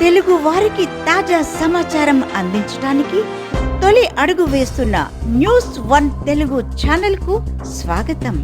తెలుగు వారికి తాజా సమాచారం అందించడానికి తొలి అడుగు వేస్తున్న న్యూస్ వన్ తెలుగు ఛానల్కు స్వాగతం.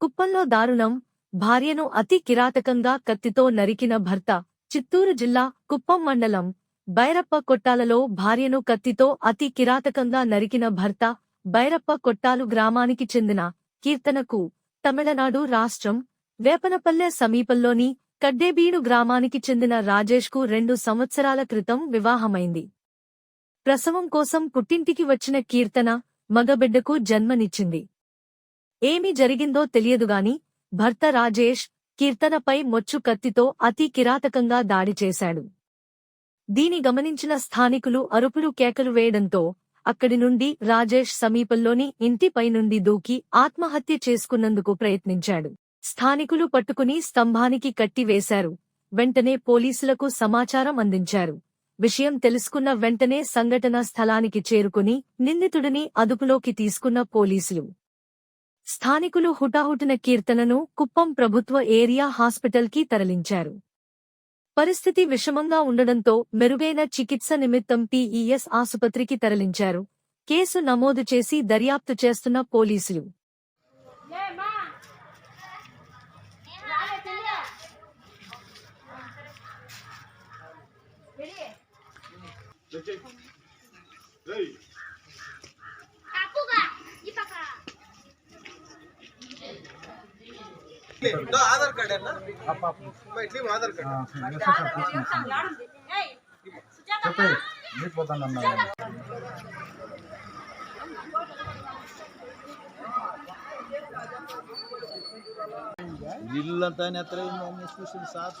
కుప్పంలో దారుణం భార్యను అతి కిరాతకంగా కత్తితో నరికిన భర్త చిత్తూరు జిల్లా కుప్పం మండలం బైరప్ప కొట్టాలలో భార్యను కత్తితో అతి కిరాతకంగా నరికిన భర్త బైరప్ప కొట్టాలు గ్రామానికి చెందిన కీర్తనకు తమిళనాడు రాష్ట్రం వేపనపల్లె సమీపంలోని కడ్డేబీడు గ్రామానికి చెందిన రాజేష్కు రెండు సంవత్సరాల క్రితం వివాహమైంది. ప్రసవం కోసం పుట్టింటికి వచ్చిన కీర్తన మగబిడ్డకు జన్మనిచ్చింది. ఏమి జరిగిందో తెలియదుగాని భర్త రాజేష్ కీర్తనపై మొచ్చు కత్తితో అతి కిరాతకంగా దాడి చేశాడు. దీని గమనించిన స్థానికులు అరుపులు కేకలు వేయడంతో అక్కడి నుండి రాజేష్ సమీపంలోని ఇంటిపై నుండి దూకి ఆత్మహత్య చేసుకున్నందుకు ప్రయత్నించాడు. స్థానికులు పట్టుకుని స్తంభానికి కట్టివేశారు వెంటనే పోలీసులకు సమాచారం అందించారు. విషయం తెలుసుకున్న వెంటనే సంఘటనా స్థలానికి చేరుకుని నిందితుడిని అదుపులోకి తీసుకున్న పోలీసులు. స్థానికులు హుటాహుటిన కీర్తనను కుప్పం ప్రభుత్వ ఏరియా హాస్పిటల్కి తరలించారు. పరిస్థితి విషమంగా ఉండడంతో మెరుగైన చికిత్స నిమిత్తం పీఈఎస్ ఆసుపత్రికి తరలించారు. కేసు నమోదు చేసి దర్యాప్తు చేస్తున్న పోలీసులు. ಆಧಾರ್ ಕಾರ್ಡ್ ಅಲ್ಲ ನೀವು ಆಧಾರ್ ಕಾರ್ಡ್ ಇಲ್ಲ ಅಂತಾನೆ ಹತ್ರ ಇನ್ನು ಸಾಫ್